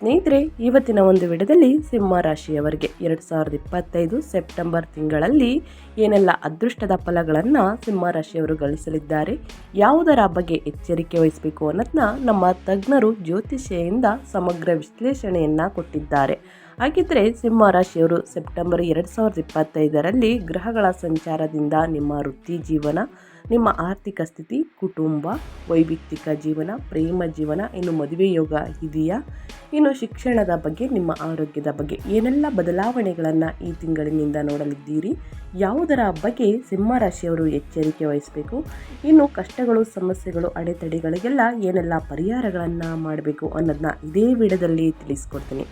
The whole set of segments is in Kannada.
ಸ್ನೇಹಿತರೆ, ಇವತ್ತಿನ ಒಂದು ವಿಡದಲ್ಲಿ ಸಿಂಹ ರಾಶಿಯವರಿಗೆ ಎರಡು ಸಾವಿರದ ಇಪ್ಪತ್ತೈದು ಸೆಪ್ಟೆಂಬರ್ ತಿಂಗಳಲ್ಲಿ ಏನೆಲ್ಲ ಅದೃಷ್ಟದ ಫಲಗಳನ್ನು ಸಿಂಹ ರಾಶಿಯವರು ಗಳಿಸಲಿದ್ದಾರೆ, ಯಾವುದರ ಬಗ್ಗೆ ಎಚ್ಚರಿಕೆ ವಹಿಸಬೇಕು ಅನ್ನೋದನ್ನ ನಮ್ಮ ತಜ್ಞರು ಜ್ಯೋತಿಷ್ಯೆಯಿಂದ ಸಮಗ್ರ ವಿಶ್ಲೇಷಣೆಯನ್ನು ಕೊಟ್ಟಿದ್ದಾರೆ. ಹಾಗಿದ್ರೆ ಸಿಂಹ ರಾಶಿಯವರು ಸೆಪ್ಟೆಂಬರ್ ಎರಡು ಸಾವಿರದ ಇಪ್ಪತ್ತೈದರಲ್ಲಿ ಗ್ರಹಗಳ ಸಂಚಾರದಿಂದ ನಿಮ್ಮ ವೃತ್ತಿ ಜೀವನ ನಿಮ್ಮ ಆರ್ಥಿಕ ಸ್ಥಿತಿ, ಕುಟುಂಬ, ವೈಯಕ್ತಿಕ ಜೀವನ, ಪ್ರೇಮ ಜೀವನ, ಇನ್ನು ಮದುವೆ ಯೋಗ ಇದೆಯಾ? ಇನ್ನು ಶಿಕ್ಷಣದ ಬಗ್ಗೆ, ನಿಮ್ಮ ಆರೋಗ್ಯದ ಬಗ್ಗೆ ಏನೆಲ್ಲ ಬದಲಾವಣೆಗಳನ್ನು ಈ ತಿಂಗಳಿನಿಂದ ನೋಡಲಿದ್ದೀರಿ? ಯಾವುದರ ಬಗ್ಗೆ ಸಿಂಹರಾಶಿಯವರು ಎಚ್ಚರಿಕೆ ವಹಿಸಬೇಕು? ಇನ್ನು ಕಷ್ಟಗಳು, ಸಮಸ್ಯೆಗಳು, ಅಡೆತಡೆಗಳಿಗೆಲ್ಲ ಏನೆಲ್ಲ ಪರಿಹಾರಗಳನ್ನು ಮಾಡಬೇಕು ಅನ್ನೋದನ್ನ ಇದೇ ವಿಡದಲ್ಲಿ ತಿಳಿಸ್ಕೊಡ್ತೀನಿ.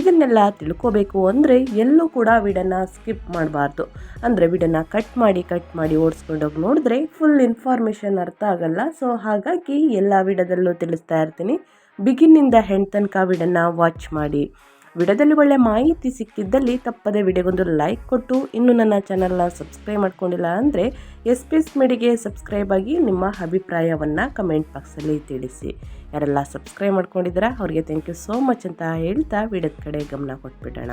ಇದನ್ನೆಲ್ಲ ತಿಳ್ಕೋಬೇಕು ಅಂದರೆ ಎಲ್ಲೂ ಕೂಡ ವಿಡನ್ನು ಸ್ಕಿಪ್ ಮಾಡಬಾರ್ದು. ಅಂದರೆ ವಿಡನ್ನು ಕಟ್ ಮಾಡಿ ಕಟ್ ಮಾಡಿ ಓಡಿಸ್ಕೊಂಡೋಗಿ ನೋಡಿದ್ರೆ ಫುಲ್ ಇನ್ಫಾರ್ಮೇಷನ್ ಅರ್ಥ ಆಗಲ್ಲ. ಸೊ ಹಾಗಾಗಿ ಎಲ್ಲ ವಿಡದಲ್ಲೂ ತಿಳಿಸ್ತಾ ಇರ್ತೀನಿ. ಬಿಗಿನ್ನಿಂದ ಹೆಣ್ ತನಕ ವಿಡನ್ನು ವಾಚ್ ಮಾಡಿ. ವಿಡಿಯೋದಲ್ಲಿ ಒಳ್ಳೆ ಮಾಹಿತಿ ಸಿಕ್ಕಿದ್ದಲ್ಲಿ ತಪ್ಪದೆ ವಿಡಿಯೋಗೊಂದು ಲೈಕ್ ಕೊಟ್ಟು ಇನ್ನು ನನ್ನ ಚಾನಲ್ನ ಸಬ್ಸ್ಕ್ರೈಬ್ ಮಾಡ್ಕೊಂಡಿಲ್ಲ ಅಂದರೆ ಎಸ್ ಪಿ ಎಸ್ ಮೀಡಿಗೆ ಸಬ್ಸ್ಕ್ರೈಬ್ ಆಗಿ ನಿಮ್ಮ ಅಭಿಪ್ರಾಯವನ್ನು ಕಮೆಂಟ್ ಬಾಕ್ಸಲ್ಲಿ ತಿಳಿಸಿ. ಯಾರೆಲ್ಲ ಸಬ್ಸ್ಕ್ರೈಬ್ ಮಾಡ್ಕೊಂಡಿದ್ದೀರಾ, ಅವರಿಗೆ ಥ್ಯಾಂಕ್ ಯು ಸೋ ಮಚ್ ಅಂತ ಹೇಳ್ತಾ ವಿಡಿಯೋದ ಕಡೆ ಗಮನ ಕೊಟ್ಬಿಡೋಣ.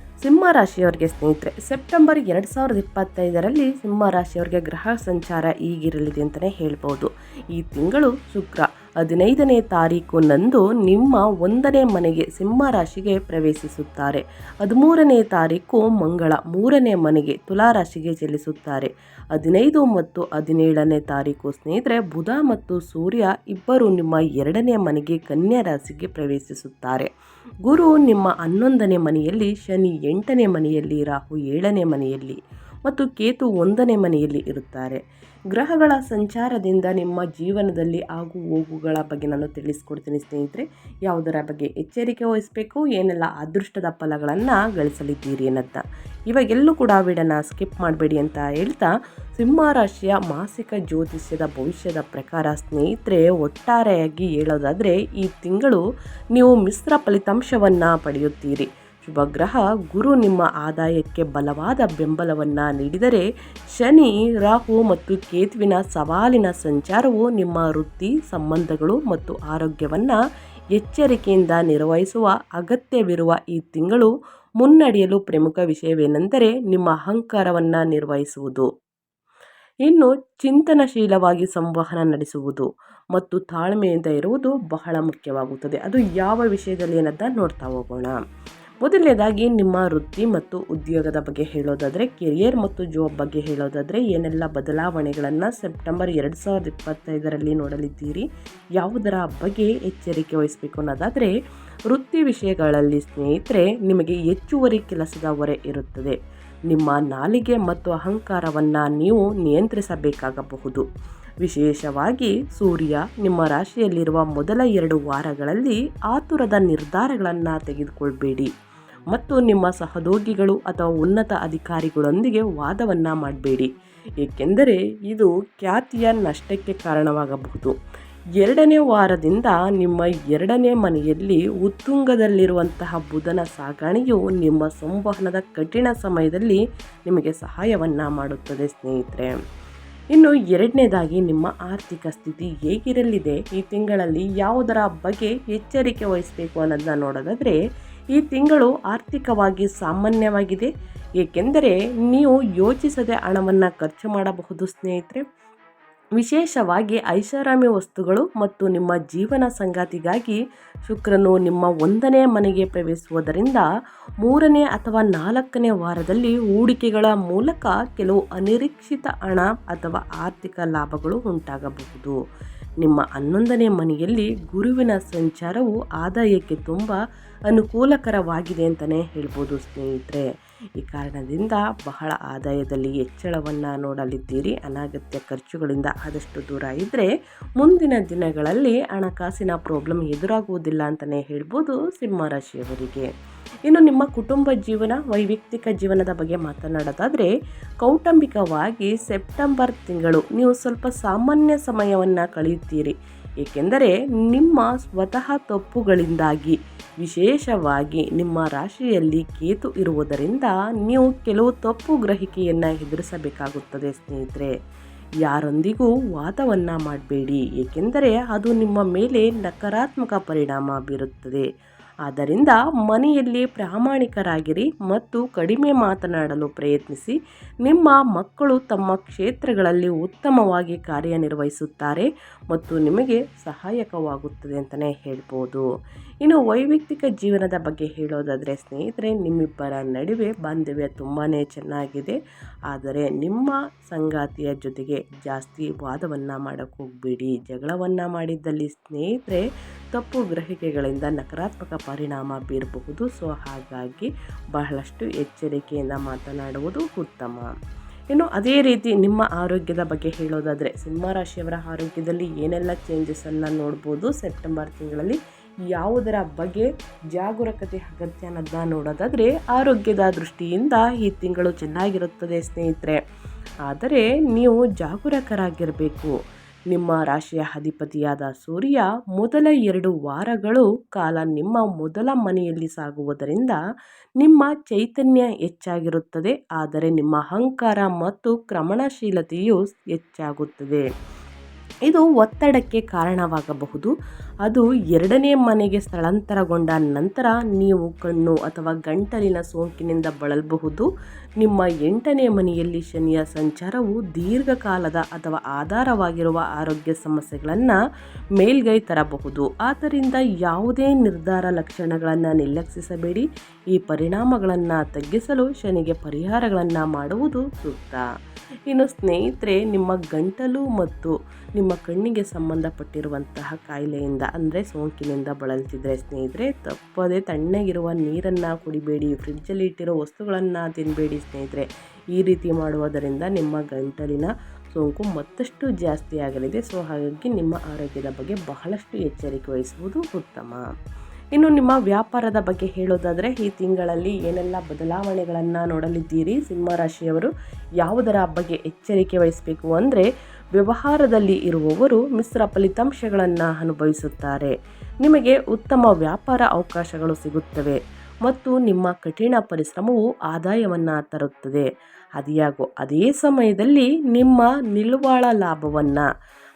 ಸಿಂಹ ರಾಶಿಯವರಿಗೆ ಸ್ನೇಹಿತರೆ, ಸೆಪ್ಟೆಂಬರ್ ಎರಡು ಸಾವಿರದ ಇಪ್ಪತ್ತೈದರಲ್ಲಿ ಸಿಂಹ ರಾಶಿಯವರಿಗೆ ಗ್ರಹ ಸಂಚಾರ ಈಗಿರಲಿದೆ ಅಂತಲೇ ಹೇಳ್ಬೋದು. ಈ ತಿಂಗಳು ಶುಕ್ರ, ಹದಿನೈದನೇ ತಾರೀಕು ನಿಮ್ಮ ಒಂದನೇ ಮನೆಗೆ ಸಿಂಹ ರಾಶಿಗೆ ಪ್ರವೇಶಿಸುತ್ತಾರೆ. ಹದಿಮೂರನೇ ತಾರೀಕು ಮಂಗಳ, ಮೂರನೇ ಮನೆಗೆ ತುಲಾರಾಶಿಗೆ ಚಲಿಸುತ್ತಾರೆ. ಹದಿನೈದು ಮತ್ತು ಹದಿನೇಳನೇ ತಾರೀಕು. ಸ್ನೇಹಿತರೆ, ಬುಧ ಮತ್ತು ಸೂರ್ಯ ಇಬ್ಬರು ನಿಮ್ಮ ಎರಡನೇ ಮನೆಗೆ ಕನ್ಯಾ ರಾಶಿಗೆ ಪ್ರವೇಶಿಸುತ್ತಾರೆ. ಗುರು ನಿಮ್ಮ ಹನ್ನೊಂದನೇ ಮನೆಯಲ್ಲಿ, ಶನಿ ಎಂಟನೇ ಮನೆಯಲ್ಲಿ, ರಾಹು ಏಳನೇ ಮನೆಯಲ್ಲಿ ಮತ್ತು ಕೇತು ಒಂದನೇ ಮನೆಯಲ್ಲಿ ಇರುತ್ತಾರೆ. ಗ್ರಹಗಳ ಸಂಚಾರದಿಂದ ನಿಮ್ಮ ಜೀವನದಲ್ಲಿ ಆಗು ಹೋಗುಗಳ ಬಗ್ಗೆ ನಾನು ತಿಳಿಸ್ಕೊಡ್ತೀನಿ ಸ್ನೇಹಿತರೆ. ಯಾವುದರ ಬಗ್ಗೆ ಎಚ್ಚರಿಕೆ ವಹಿಸಬೇಕು, ಏನೆಲ್ಲ ಅದೃಷ್ಟದ ಫಲಗಳನ್ನು ಗಳಿಸಲಿದ್ದೀರಿ ಅನ್ನೋದನ್ನ ಇವಾಗೆಲ್ಲೂ ಕೂಡ ವಿಡನ್ನ ಸ್ಕಿಪ್ ಮಾಡಬೇಡಿ ಅಂತ ಹೇಳ್ತಾ ಸಿಂಹ ರಾಶಿಯ ಮಾಸಿಕ ಜ್ಯೋತಿಷ್ಯದ ಭವಿಷ್ಯದ ಪ್ರಕಾರ ಸ್ನೇಹಿತರೆ, ಒಟ್ಟಾರೆಯಾಗಿ ಹೇಳೋದಾದರೆ ಈ ತಿಂಗಳು ನೀವು ಮಿಶ್ರ ಫಲಿತಾಂಶವನ್ನು ಪಡೆಯುತ್ತೀರಿ. ಶುಭಗ್ರಹ. ಗುರು ನಿಮ್ಮ ಆದಾಯಕ್ಕೆ ಬಲವಾದ ಬೆಂಬಲವನ್ನು ನೀಡಿದರೆ ಶನಿ, ರಾಹು ಮತ್ತು ಕೇತುವಿನ ಸವಾಲಿನ ಸಂಚಾರವು ನಿಮ್ಮ ವೃತ್ತಿ, ಸಂಬಂಧಗಳು ಮತ್ತು ಆರೋಗ್ಯವನ್ನು ಎಚ್ಚರಿಕೆಯಿಂದ ನಿರ್ವಹಿಸುವ ಅಗತ್ಯವಿರುವ ಈ ತಿಂಗಳು ಮುನ್ನಡೆಯಲು ಪ್ರಮುಖ ವಿಷಯವೇನೆಂದರೆ ನಿಮ್ಮ ಅಹಂಕಾರವನ್ನು ನಿರ್ವಹಿಸುವುದು. ಇನ್ನು ಚಿಂತನಶೀಲವಾಗಿ ಸಂವಹನ ನಡೆಸುವುದು ಮತ್ತು ತಾಳ್ಮೆಯಿಂದ ಇರುವುದು ಬಹಳ ಮುಖ್ಯವಾಗುತ್ತದೆ. ಅದು ಯಾವ ವಿಷಯದಲ್ಲಿ ಏನಂತ ನೋಡ್ತಾ ಹೋಗೋಣ. ಮೊದಲನೇದಾಗಿ ನಿಮ್ಮ ವೃತ್ತಿ ಮತ್ತು ಉದ್ಯೋಗದ ಬಗ್ಗೆ ಹೇಳೋದಾದರೆ ಕೆರಿಯರ್ ಮತ್ತು ಜಾಬ್ ಬಗ್ಗೆ ಹೇಳೋದಾದರೆ, ಏನೆಲ್ಲ ಬದಲಾವಣೆಗಳನ್ನು ಸೆಪ್ಟೆಂಬರ್ ಎರಡು ಸಾವಿರದ ಇಪ್ಪತ್ತೈದರಲ್ಲಿ ನೋಡಲಿದ್ದೀರಿ, ಯಾವುದರ ಬಗ್ಗೆ ಎಚ್ಚರಿಕೆ ವಹಿಸಬೇಕು ಅನ್ನೋದಾದರೆ, ವೃತ್ತಿ ವಿಷಯಗಳಲ್ಲಿ ಸ್ನೇಹಿತರೆ, ನಿಮಗೆ ಹೆಚ್ಚುವರಿ ಕೆಲಸದ ಹೊರೆ ಇರುತ್ತದೆ. ನಿಮ್ಮ ನಾಲಿಗೆ ಮತ್ತು ಅಹಂಕಾರವನ್ನು ನೀವು ನಿಯಂತ್ರಿಸಬೇಕಾಗಬಹುದು. ವಿಶೇಷವಾಗಿ ಸೂರ್ಯ ನಿಮ್ಮ ರಾಶಿಯಲ್ಲಿರುವ ಮೊದಲ ಎರಡು ವಾರಗಳಲ್ಲಿ ಆತುರದ ನಿರ್ಧಾರಗಳನ್ನು ತೆಗೆದುಕೊಳ್ಬೇಡಿ. ಮತ್ತು ನಿಮ್ಮ ಸಹೋದ್ಯೋಗಿಗಳು ಅಥವಾ ಉನ್ನತ ಅಧಿಕಾರಿಗಳೊಂದಿಗೆ ವಾದವನ್ನು ಮಾಡಬೇಡಿ. ಏಕೆಂದರೆ ಇದು ಖ್ಯಾತಿಯ ನಷ್ಟಕ್ಕೆ ಕಾರಣವಾಗಬಹುದು. ಎರಡನೇ ವಾರದಿಂದ ನಿಮ್ಮ ಎರಡನೇ ಮನೆಯಲ್ಲಿ ಉತ್ತುಂಗದಲ್ಲಿರುವಂತಹ ಬುಧನ ಸಾಗಣೆಯು ನಿಮ್ಮ ಸಂವಹನದ ಕಠಿಣ ಸಮಯದಲ್ಲಿ ನಿಮಗೆ ಸಹಾಯವನ್ನು ಮಾಡುತ್ತದೆ ಸ್ನೇಹಿತರೆ. ಇನ್ನು ಎರಡನೇದಾಗಿ ನಿಮ್ಮ ಆರ್ಥಿಕ ಸ್ಥಿತಿ ಹೇಗಿರಲಿದೆ? ಈ ತಿಂಗಳಲ್ಲಿ ಯಾವುದರ ಬಗ್ಗೆ ಎಚ್ಚರಿಕೆ ವಹಿಸಬೇಕು ಅನ್ನೋದನ್ನ ನೋಡೋದಾದರೆ ಈ ತಿಂಗಳು ಆರ್ಥಿಕವಾಗಿ ಸಾಮಾನ್ಯವಾಗಿದೆ. ಏಕೆಂದರೆ ನೀವು ಯೋಚಿಸದೆ ಹಣವನ್ನು ಖರ್ಚು ಮಾಡಬಹುದು, ಸ್ನೇಹಿತರೆ. ವಿಶೇಷವಾಗಿ ಐಷಾರಾಮಿ ವಸ್ತುಗಳು ಮತ್ತು ನಿಮ್ಮ ಜೀವನ ಸಂಗಾತಿಗಾಗಿ ಶುಕ್ರನು ನಿಮ್ಮ ಒಂದನೇ ಮನೆಗೆ ಪ್ರವೇಶಿಸುವುದರಿಂದ ಮೂರನೇ ಅಥವಾ ನಾಲ್ಕನೇ ವಾರದಲ್ಲಿ ಹೂಡಿಕೆಗಳ ಮೂಲಕ ಕೆಲವು ಅನಿರೀಕ್ಷಿತ ಹಣ ಅಥವಾ ಆರ್ಥಿಕ ಲಾಭಗಳು ಉಂಟಾಗಬಹುದು. ನಿಮ್ಮ ಹನ್ನೊಂದನೇ ಮನೆಯಲ್ಲಿ ಗುರುವಿನ ಸಂಚಾರವು ಆದಾಯಕ್ಕೆ ತುಂಬ ಅನುಕೂಲಕರವಾಗಿದೆ ಅಂತಲೇ ಹೇಳ್ಬೋದು ಸ್ನೇಹಿತರೆ. ಈ ಕಾರಣದಿಂದ ಬಹಳ ಆದಾಯದಲ್ಲಿ ಹೆಚ್ಚಳವನ್ನು ನೋಡಲಿದ್ದೀರಿ. ಅನಾಗತ್ಯ ಖರ್ಚುಗಳಿಂದ ಆದಷ್ಟು ದೂರ ಇದ್ದರೆ ಮುಂದಿನ ದಿನಗಳಲ್ಲಿ ಹಣಕಾಸಿನ ಪ್ರಾಬ್ಲಮ್ ಎದುರಾಗುವುದಿಲ್ಲ ಅಂತಲೇ ಹೇಳ್ಬೋದು ಸಿಂಹರಾಶಿಯವರಿಗೆ ಇನ್ನು ನಿಮ್ಮ ಕುಟುಂಬ ಜೀವನ, ವೈಯಕ್ತಿಕ ಜೀವನದ ಬಗ್ಗೆ ಮಾತನಾಡೋದಾದರೆ, ಕೌಟುಂಬಿಕವಾಗಿ ಸೆಪ್ಟೆಂಬರ್ ತಿಂಗಳು ನೀವು ಸ್ವಲ್ಪ ಸಾಮಾನ್ಯ ಸಮಯವನ್ನು ಕಳೆಯುತ್ತೀರಿ. ಏಕೆಂದರೆ ನಿಮ್ಮ ಸ್ವತಃ ತಪ್ಪುಗಳಿಂದಾಗಿ, ವಿಶೇಷವಾಗಿ ನಿಮ್ಮ ರಾಶಿಯಲ್ಲಿ ಕೇತು ಇರುವುದರಿಂದ ನೀವು ಕೆಲವು ತಪ್ಪು ಗ್ರಹಿಕೆಯನ್ನು ಎದುರಿಸಬೇಕಾಗುತ್ತದೆ, ಸ್ನೇಹಿತರೆ. ಯಾರೊಂದಿಗೂ ವಾದವನ್ನು ಮಾಡಬೇಡಿ, ಏಕೆಂದರೆ ಅದು ನಿಮ್ಮ ಮೇಲೆ ನಕಾರಾತ್ಮಕ ಪರಿಣಾಮ ಬೀರುತ್ತದೆ. ಆದ್ದರಿಂದ ಮನೆಯಲ್ಲಿ ಪ್ರಾಮಾಣಿಕರಾಗಿರಿ ಮತ್ತು ಕಡಿಮೆ ಮಾತನಾಡಲು ಪ್ರಯತ್ನಿಸಿ. ನಿಮ್ಮ ಮಕ್ಕಳು ತಮ್ಮ ಕ್ಷೇತ್ರಗಳಲ್ಲಿ ಉತ್ತಮವಾಗಿ ಕಾರ್ಯನಿರ್ವಹಿಸುತ್ತಾರೆ ಮತ್ತು ನಿಮಗೆ ಸಹಾಯಕವಾಗುತ್ತದೆ ಅಂತಲೇ ಹೇಳ್ಬೋದು. ಇನ್ನು ವೈಯಕ್ತಿಕ ಜೀವನದ ಬಗ್ಗೆ ಹೇಳೋದಾದರೆ, ಸ್ನೇಹಿತರೆ, ನಿಮ್ಮಿಬ್ಬರ ನಡುವೆ ಬಾಂಧವ್ಯ ತುಂಬಾ ಚೆನ್ನಾಗಿದೆ. ಆದರೆ ನಿಮ್ಮ ಸಂಗಾತಿಯ ಜೊತೆಗೆ ಜಾಸ್ತಿ ವಾದವನ್ನು ಮಾಡೋಕ್ಕೆ ಹೋಗಬೇಡಿ. ಜಗಳವನ್ನು ಮಾಡಿದ್ದಲ್ಲಿ ಸ್ನೇಹಿತರೆ ತಪ್ಪು ಗ್ರಹಿಕೆಗಳಿಂದ ನಕಾರಾತ್ಮಕ ಪರಿಣಾಮ ಬೀರಬಹುದು. ಸೊ, ಹಾಗಾಗಿ ಬಹಳಷ್ಟು ಎಚ್ಚರಿಕೆಯಿಂದ ಮಾತನಾಡುವುದು ಉತ್ತಮ. ಇನ್ನು ಅದೇ ರೀತಿ ನಿಮ್ಮ ಆರೋಗ್ಯದ ಬಗ್ಗೆ ಹೇಳೋದಾದರೆ ಸಿಂಹರಾಶಿಯವರ ಆರೋಗ್ಯದಲ್ಲಿ ಏನೆಲ್ಲ ಚೇಂಜಸನ್ನು ನೋಡ್ಬೋದು? ಸೆಪ್ಟೆಂಬರ್ ತಿಂಗಳಲ್ಲಿ ಯಾವುದರ ಬಗ್ಗೆ ಜಾಗರೂಕತೆ ಅಗತ್ಯ ಅನ್ನೋದನ್ನ ನೋಡೋದಾದರೆ, ಆರೋಗ್ಯದ ದೃಷ್ಟಿಯಿಂದ ಈ ತಿಂಗಳು ಚೆನ್ನಾಗಿರುತ್ತದೆ ಸ್ನೇಹಿತರೆ. ಆದರೆ ನೀವು ಜಾಗರೂಕರಾಗಿರಬೇಕು. ನಿಮ್ಮ ರಾಶಿಯ ಅಧಿಪತಿಯಾದ ಸೂರ್ಯ ಮೊದಲ ಎರಡು ವಾರಗಳು ಕಾಲ ನಿಮ್ಮ ಮೊದಲ ಮನೆಯಲ್ಲಿ ಸಾಗುವುದರಿಂದ ನಿಮ್ಮ ಚೈತನ್ಯ ಹೆಚ್ಚಾಗಿರುತ್ತದೆ. ಆದರೆ ನಿಮ್ಮ ಅಹಂಕಾರ ಮತ್ತು ಕ್ರಮಣಶೀಲತೆಯು ಹೆಚ್ಚಾಗುತ್ತದೆ. ಇದು ಒತ್ತಡಕ್ಕೆ ಕಾರಣವಾಗಬಹುದು. ಅದು ಎರಡನೇ ಮನೆಗೆ ಸ್ಥಳಾಂತರಗೊಂಡ ನಂತರ ನೀವು ಕಣ್ಣು ಅಥವಾ ಗಂಟಲಿನ ಸೋಂಕಿನಿಂದ ಬಳಲಬಹುದು. ನಿಮ್ಮ ಎಂಟನೇ ಮನೆಯಲ್ಲಿ ಶನಿಯ ಸಂಚಾರವು ದೀರ್ಘಕಾಲದ ಅಥವಾ ಆಧಾರವಾಗಿರುವ ಆರೋಗ್ಯ ಸಮಸ್ಯೆಗಳನ್ನು ಮೇಲ್ಗೈ ತರಬಹುದು. ಆದ್ದರಿಂದ ಯಾವುದೇ ನಿರ್ಧಾರ ಲಕ್ಷಣಗಳನ್ನು ನಿರ್ಲಕ್ಷಿಸಬೇಡಿ. ಈ ಪರಿಣಾಮಗಳನ್ನು ತಗ್ಗಿಸಲು ಶನಿಗೆ ಪರಿಹಾರಗಳನ್ನು ಮಾಡುವುದು ಸೂಕ್ತ. ಇನ್ನು ಸ್ನೇಹಿತರೆ, ನಿಮ್ಮ ಗಂಟಲು ಮತ್ತು ನಿಮ್ಮ ಕಣ್ಣಿಗೆ ಸಂಬಂಧಪಟ್ಟಿರುವಂತಹ ಕಾಯಿಲೆಯಿಂದ, ಅಂದರೆ ಸೋಂಕಿನಿಂದ ಬಳಲ್ತಿದ್ರೆ ಸ್ನೇಹಿತರೆ, ತಪ್ಪದೇ ತಣ್ಣಗಿರುವ ನೀರನ್ನು ಕುಡಿಬೇಡಿ, ಫ್ರಿಡ್ಜಲ್ಲಿ ಇಟ್ಟಿರೋ ವಸ್ತುಗಳನ್ನು ತಿನ್ನಬೇಡಿ ಸ್ನೇಹಿತರೆ. ಈ ರೀತಿ ಮಾಡುವುದರಿಂದ ನಿಮ್ಮ ಗಂಟಲಿನ ಸೋಂಕು ಮತ್ತಷ್ಟು ಜಾಸ್ತಿ ಆಗಲಿದೆ ಸೊ, ಹಾಗಾಗಿ ನಿಮ್ಮ ಆರೋಗ್ಯದ ಬಗ್ಗೆ ಬಹಳಷ್ಟು ಎಚ್ಚರಿಕೆ ವಹಿಸುವುದು ಉತ್ತಮ. ಇನ್ನು ನಿಮ್ಮ ವ್ಯಾಪಾರದ ಬಗ್ಗೆ ಹೇಳೋದಾದರೆ, ಈ ತಿಂಗಳಲ್ಲಿ ಏನೆಲ್ಲ ಬದಲಾವಣೆಗಳನ್ನು ನೋಡಲಿದ್ದೀರಿ? ಸಿಂಹರಾಶಿಯವರು ಯಾವುದರ ಬಗ್ಗೆ ಎಚ್ಚರಿಕೆ ವಹಿಸಬೇಕು ಅಂದರೆ, ವ್ಯವಹಾರದಲ್ಲಿ ಇರುವವರು ಮಿಶ್ರ ಫಲಿತಾಂಶಗಳನ್ನು ಅನುಭವಿಸುತ್ತಾರೆ. ನಿಮಗೆ ಉತ್ತಮ ವ್ಯಾಪಾರ ಅವಕಾಶಗಳು ಸಿಗುತ್ತವೆ ಮತ್ತು ನಿಮ್ಮ ಕಠಿಣ ಪರಿಶ್ರಮವು ಆದಾಯವನ್ನು ತರುತ್ತದೆ. ಅದಿಯಾಗೋ ಅದೇ ಸಮಯದಲ್ಲಿ ನಿಮ್ಮ ನಿಲುವಾಳ ಲಾಭವನ್ನು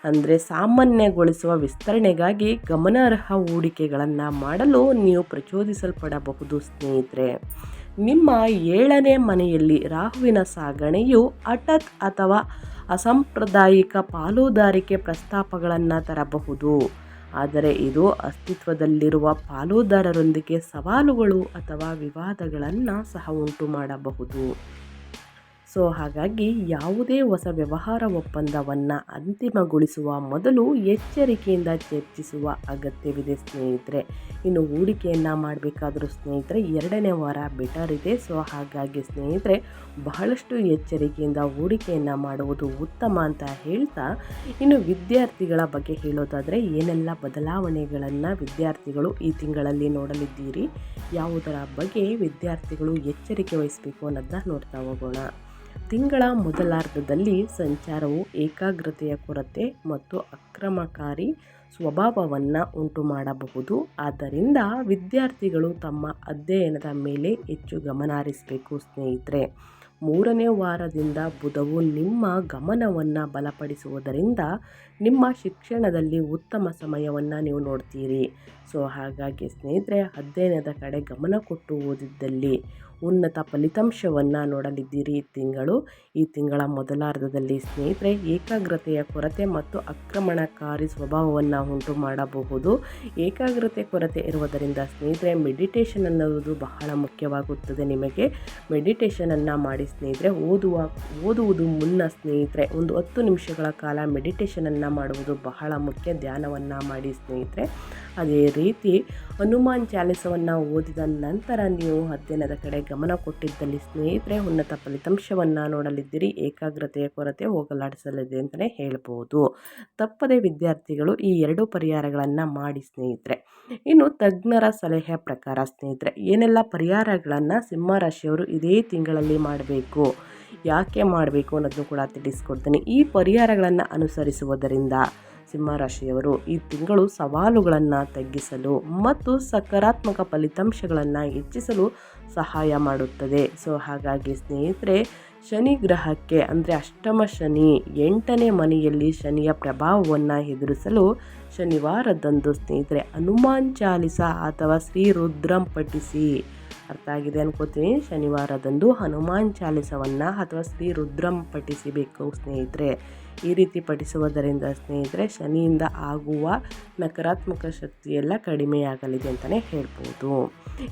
ಅಂದರೆ ಸಾಮಾನ್ಯಗೊಳಿಸುವ ವಿಸ್ತರಣೆಗಾಗಿ ಗಮನಾರ್ಹ ಹೂಡಿಕೆಗಳನ್ನು ಮಾಡಲು ನೀವು ಪ್ರಚೋದಿಸಲ್ಪಡಬಹುದು, ಸ್ನೇಹಿತರೆ. ನಿಮ್ಮ ಏಳನೇ ಮನೆಯಲ್ಲಿ ರಾಹುವಿನ ಸಾಗಣೆಯು ಅಟಕ್ ಅಥವಾ ಅಸಾಂಪ್ರದಾಯಿಕ ಪಾಲುದಾರಿಕೆ ಪ್ರಸ್ತಾಪಗಳನ್ನು ತರಬಹುದು. ಆದರೆ ಇದು ಅಸ್ತಿತ್ವದಲ್ಲಿರುವ ಪಾಲುದಾರರೊಂದಿಗೆ ಸವಾಲುಗಳು ಅಥವಾ ವಿವಾದಗಳನ್ನು ಸಹ ಉಂಟು ಮಾಡಬಹುದು ಸೊ ಹಾಗಾಗಿ ಯಾವುದೇ ಹೊಸ ವ್ಯವಹಾರ ಒಪ್ಪಂದವನ್ನು ಅಂತಿಮಗೊಳಿಸುವ ಮೊದಲು ಎಚ್ಚರಿಕೆಯಿಂದ ಚರ್ಚಿಸುವ ಅಗತ್ಯವಿದೆ ಸ್ನೇಹಿತರೆ. ಇನ್ನು ಹೂಡಿಕೆಯನ್ನು ಮಾಡಬೇಕಾದ್ರೂ ಸ್ನೇಹಿತರೆ, ಎರಡನೇ ವಾರ ಬೆಟರ್ ಇದೆ. ಸೊ ಹಾಗಾಗಿ ಸ್ನೇಹಿತರೆ, ಬಹಳಷ್ಟು ಎಚ್ಚರಿಕೆಯಿಂದ ಹೂಡಿಕೆಯನ್ನು ಮಾಡುವುದು ಉತ್ತಮ ಅಂತ ಹೇಳ್ತಾ, ಇನ್ನು ವಿದ್ಯಾರ್ಥಿಗಳ ಬಗ್ಗೆ ಹೇಳೋದಾದರೆ ಏನೆಲ್ಲ ಬದಲಾವಣೆಗಳನ್ನು ವಿದ್ಯಾರ್ಥಿಗಳು ಈ ತಿಂಗಳಲ್ಲಿ ನೋಡಲಿದ್ದೀರಿ? ಯಾವುದರ ಬಗ್ಗೆ ವಿದ್ಯಾರ್ಥಿಗಳು ಎಚ್ಚರಿಕೆ ವಹಿಸಬೇಕು ಅನ್ನೋದನ್ನ ನೋಡ್ತಾ ಹೋಗೋಣ. ತಿಂಗಳ ಮೊದಲಾರ್ಧದಲ್ಲಿ ಸಂಚಾರವು ಏಕಾಗ್ರತೆಯ ಕೊರತೆ ಮತ್ತು ಅಕ್ರಮಕಾರಿ ಸ್ವಭಾವವನ್ನು ಉಂಟು ಮಾಡಬಹುದು ಆದ್ದರಿಂದ ವಿದ್ಯಾರ್ಥಿಗಳು ತಮ್ಮ ಅಧ್ಯಯನದ ಮೇಲೆ ಹೆಚ್ಚು ಗಮನ ಹರಿಸಬೇಕು ಸ್ನೇಹಿತರೆ. ಮೂರನೇ ವಾರದಿಂದ ಬುಧವು ನಿಮ್ಮ ಗಮನವನ್ನು ಬಲಪಡಿಸುವುದರಿಂದ ನಿಮ್ಮ ಶಿಕ್ಷಣದಲ್ಲಿ ಉತ್ತಮ ಸಮಯವನ್ನು ನೀವು ನೋಡ್ತೀರಿ. ಸೊ, ಹಾಗಾಗಿ ಸ್ನೇಹಿತರೆ, ಅಧ್ಯಯನದ ಕಡೆ ಗಮನ ಕೊಟ್ಟು ಓದಿದ್ದಲ್ಲಿ ಉನ್ನತ ಫಲಿತಾಂಶವನ್ನು ನೋಡಲಿದ್ದೀರಿ ಈ ತಿಂಗಳು. ಈ ತಿಂಗಳ ಮೊದಲಾರ್ಧದಲ್ಲಿ ಸ್ನೇಹಿತರೆ, ಏಕಾಗ್ರತೆಯ ಕೊರತೆ ಮತ್ತು ಆಕ್ರಮಣಕಾರಿ ಸ್ವಭಾವವನ್ನು ಉಂಟು ಮಾಡಬಹುದು. ಏಕಾಗ್ರತೆ ಕೊರತೆ ಇರುವುದರಿಂದ ಸ್ನೇಹಿತರೆ ಮೆಡಿಟೇಷನ್ ಅನ್ನೋದು ಬಹಳ ಮುಖ್ಯವಾಗುತ್ತದೆ ನಿಮಗೆ. ಮೆಡಿಟೇಷನನ್ನು ಮಾಡಿ ಸ್ನೇಹಿತರೆ, ಓದುವ, ಓದುವುದು ಮುನ್ನ ಸ್ನೇಹಿತರೆ, ಒಂದು ಹತ್ತು ನಿಮಿಷಗಳ ಕಾಲ ಮೆಡಿಟೇಷನನ್ನು ಮಾಡುವುದು ಬಹಳ ಮುಖ್ಯ. ಧ್ಯಾನವನ್ನು ಮಾಡಿ ಸ್ನೇಹಿತರೆ. ಅದೇ ರೀತಿ ಹನುಮಾನ್ ಚಾಲಿಸವನ್ನು ಓದಿದ ನಂತರ ನೀವು ಅಧ್ಯಯನದ ಕಡೆ ಗಮನ ಕೊಟ್ಟಿದ್ದಲ್ಲಿ ಸ್ನೇಹಿತರೆ, ಉನ್ನತ ಫಲಿತಾಂಶವನ್ನು ನೋಡಲಿದ್ದೀರಿ, ಏಕಾಗ್ರತೆಯ ಕೊರತೆ ಹೋಗಲಾಡಿಸಲಿದೆ ಅಂತಲೇ ಹೇಳ್ಬೋದು. ತಪ್ಪದೆ ವಿದ್ಯಾರ್ಥಿಗಳು ಈ ಎರಡು ಪರಿಹಾರಗಳನ್ನು ಮಾಡಿ ಸ್ನೇಹಿತರೆ. ಇನ್ನು ತಜ್ಞರ ಸಲಹೆ ಪ್ರಕಾರ ಸ್ನೇಹಿತರೆ, ಏನೆಲ್ಲ ಪರಿಹಾರಗಳನ್ನು ಸಿಂಹರಾಶಿಯವರು ಇದೇ ತಿಂಗಳಲ್ಲಿ ಮಾಡಬೇಕು, ಯಾಕೆ ಮಾಡಬೇಕು ಅನ್ನೋದನ್ನು ಕೂಡ ತಿಳಿಸ್ಕೊಡ್ತೀನಿ. ಈ ಪರಿಹಾರಗಳನ್ನು ಅನುಸರಿಸುವುದರಿಂದ ಸಿಂಹರಾಶಿಯವರು ಈ ತಿಂಗಳು ಸವಾಲುಗಳನ್ನು ತಗ್ಗಿಸಲು ಮತ್ತು ಸಕಾರಾತ್ಮಕ ಫಲಿತಾಂಶಗಳನ್ನು ಹೆಚ್ಚಿಸಲು ಸಹಾಯ ಮಾಡುತ್ತದೆ. ಸೊ, ಹಾಗಾಗಿ ಸ್ನೇಹಿತರೆ, ಶನಿ ಗ್ರಹಕ್ಕೆ ಅಂದರೆ ಅಷ್ಟಮ ಶನಿ ಎಂಟನೇ ಮನೆಯಲ್ಲಿ ಶನಿಯ ಪ್ರಭಾವವನ್ನು ಎದುರಿಸಲು ಶನಿವಾರದಂದು ಸ್ನೇಹಿತರೆ, ಹನುಮಾನ್ ಚಾಲಿಸ ಅಥವಾ ಶ್ರೀ ರುದ್ರಂ ಪಠಿಸಿ. ಅರ್ಥ ಆಗಿದೆ ಅನ್ಕೋತೀನಿ. ಶನಿವಾರದಂದು ಹನುಮಾನ್ ಚಾಲಿಸವನ್ನು ಅಥವಾ ಶ್ರೀ ರುದ್ರಂ ಪಠಿಸಬೇಕು ಸ್ನೇಹಿತರೆ. ಈ ರೀತಿ ಪಠಿಸುವುದರಿಂದ ಸ್ನೇಹಿತರೆ ಶನಿಯಿಂದ ಆಗುವ ನಕಾರಾತ್ಮಕ ಶಕ್ತಿಯೆಲ್ಲ ಕಡಿಮೆಯಾಗಲಿದೆ ಅಂತಲೇ ಹೇಳ್ಬೋದು.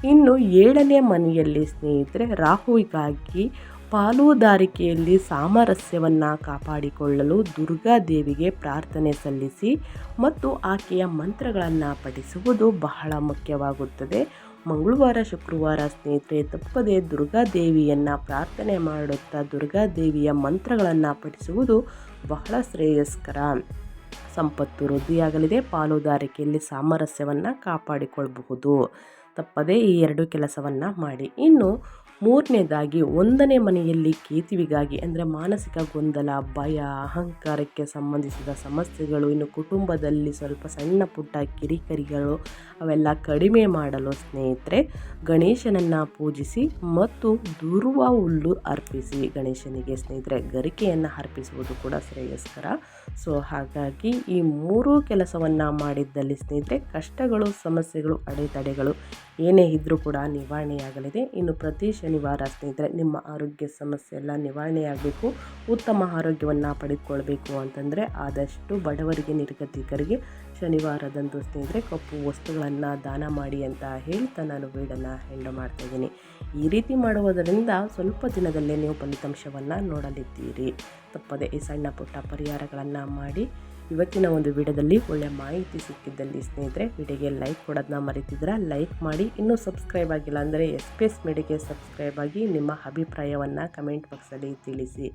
ಇನ್ನು ಏಳನೇ ಮನೆಯಲ್ಲಿ ಸ್ನೇಹಿತರೆ ರಾಹುವಿಗಾಗಿ ಪಾಲುದಾರಿಕೆಯಲ್ಲಿ ಸಾಮರಸ್ಯವನ್ನು ಕಾಪಾಡಿಕೊಳ್ಳಲು ದುರ್ಗಾದೇವಿಗೆ ಪ್ರಾರ್ಥನೆ ಸಲ್ಲಿಸಿ ಮತ್ತು ಆಕೆಯ ಮಂತ್ರಗಳನ್ನು ಪಠಿಸುವುದು ಬಹಳ ಮುಖ್ಯವಾಗುತ್ತದೆ. ಮಂಗಳವಾರ, ಶುಕ್ರವಾರ ಸ್ನೇಹಿತರೆ, ತಪ್ಪದೆ ದುರ್ಗಾದೇವಿಯನ್ನು ಪ್ರಾರ್ಥನೆ ಮಾಡುತ್ತಾ ದುರ್ಗಾದೇವಿಯ ಮಂತ್ರಗಳನ್ನು ಪಠಿಸುವುದು ಬಹಳ ಶ್ರೇಯಸ್ಕರ. ಸಂಪತ್ತು, ವೃದ್ಧಿಯಾಗಲಿದೆ. ಪಾಲುದಾರಿಕೆಯಲ್ಲಿ ಸಾಮರಸ್ಯವನ್ನು ಕಾಪಾಡಿಕೊಳ್ಳಬಹುದು ತಪ್ಪದೇ ಈ ಎರಡು ಕೆಲಸವನ್ನು ಮಾಡಿ. ಇನ್ನು ಮೂರನೇದಾಗಿ ಒಂದನೇ ಮನೆಯಲ್ಲಿ ಕೇತುವಿಗಾಗಿ ಅಂದರೆ ಮಾನಸಿಕ ಗೊಂದಲ, ಭಯ, ಅಹಂಕಾರಕ್ಕೆ ಸಂಬಂಧಿಸಿದ ಸಮಸ್ಯೆಗಳು, ಇನ್ನು ಕುಟುಂಬದಲ್ಲಿ ಸ್ವಲ್ಪ ಸಣ್ಣ ಪುಟ್ಟ ಕಿರಿಕರಿಗಳು ಅವೆಲ್ಲ ಕಡಿಮೆ ಮಾಡಲು ಸ್ನೇಹಿತರೆ ಗಣೇಶನನ್ನು ಪೂಜಿಸಿ ಮತ್ತು ದುರ್ವ ಹುಲ್ಲು ಅರ್ಪಿಸಿ ಗಣೇಶನಿಗೆ ಸ್ನೇಹಿತರೆ ಗರಿಕೆಯನ್ನು ಅರ್ಪಿಸುವುದು ಕೂಡ ಶ್ರೇಯಸ್ಕರ. ಸೊ ಹಾಗಾಗಿ ಈ ಮೂರೂ ಕೆಲಸವನ್ನು ಮಾಡಿದ್ದಲ್ಲಿ ಸ್ನೇಹಿತರೆ, ಕಷ್ಟಗಳು, ಸಮಸ್ಯೆಗಳು, ಅಡೆತಡೆಗಳು ಏನೇ ಇದ್ದರೂ ಕೂಡ ನಿವಾರಣೆಯಾಗಲಿದೆ. ಇನ್ನು ಪ್ರತಿ ಶನಿವಾರ ಸ್ನೇಹಿತರೆ, ನಿಮ್ಮ ಆರೋಗ್ಯ ಸಮಸ್ಯೆ ಎಲ್ಲ ನಿವಾರಣೆಯಾಗಬೇಕು. ಉತ್ತಮ ಆರೋಗ್ಯವನ್ನು ಪಡೆದುಕೊಳ್ಬೇಕು ಅಂತಂದರೆ ಆದಷ್ಟು ಬಡವರಿಗೆ, ನಿರ್ಗತಿಕರಿಗೆ ಶನಿವಾರದಂದು ಸ್ನೇಹಿತರೆ ಕಪ್ಪು ವಸ್ತುಗಳನ್ನು ದಾನ ಮಾಡಿ ಅಂತ ಹೇಳ್ತಾ ನಾನು ವೀಡನ್ನು ಹೆಂಡ ಮಾಡ್ತಾಯಿದ್ದೀನಿ ಈ ರೀತಿ ಮಾಡುವುದರಿಂದ ಸ್ವಲ್ಪ ದಿನದಲ್ಲೇ ನೀವು ಫಲಿತಾಂಶವನ್ನು ನೋಡಲಿದ್ದೀರಿ. ತಪ್ಪದೆ ಈ ಸಣ್ಣ ಪುಟ್ಟ ಪರಿಹಾರಗಳನ್ನು ಮಾಡಿ ಇವತ್ತಿನ ಒಂದು ವಿಡಿಯೋದಲ್ಲಿ ಒಳ್ಳೆಯ ಮಾಹಿತಿ ಸಿಕ್ಕಿದ್ದಲ್ಲಿ ಸ್ನೇಹಿತರೆ, ವಿಡಿಯೋಗೆ ಲೈಕ್ ಕೊಡೋದನ್ನ ಮರಿತಿದ್ರೆ ಲೈಕ್ ಮಾಡಿ. ಇನ್ನೂ ಸಬ್ಸ್ಕ್ರೈಬ್ ಆಗಿಲ್ಲ ಅಂದರೆ ಎಸ್ ಪಿ ಎಸ್ ಸಬ್ಸ್ಕ್ರೈಬ್ ಆಗಿ ನಿಮ್ಮ ಅಭಿಪ್ರಾಯವನ್ನು ಕಮೆಂಟ್ ಬಾಕ್ಸಲ್ಲಿ ತಿಳಿಸಿ.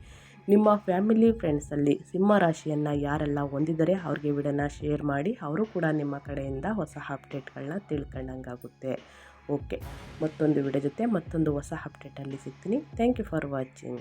ನಿಮ್ಮ ಫ್ಯಾಮಿಲಿ ಫ್ರೆಂಡ್ಸಲ್ಲಿ ಸಿಂಹ ರಾಶಿಯನ್ನು ಯಾರೆಲ್ಲ ಹೊಂದಿದರೆ ಅವ್ರಿಗೆ ವಿಡಿಯೋನ ಶೇರ್ ಮಾಡಿ. ಅವರು ಕೂಡ ನಿಮ್ಮ ಕಡೆಯಿಂದ ಹೊಸ ಅಪ್ಡೇಟ್ಗಳನ್ನ ತಿಳ್ಕೊಂಡಂಗಾಗುತ್ತೆ. ಓಕೆ ಮತ್ತೊಂದು ವಿಡಿಯೋ ಜೊತೆ ಮತ್ತೊಂದು ಹೊಸ ಅಪ್ಡೇಟಲ್ಲಿ ಸಿಗ್ತೀನಿ. Thank you for watching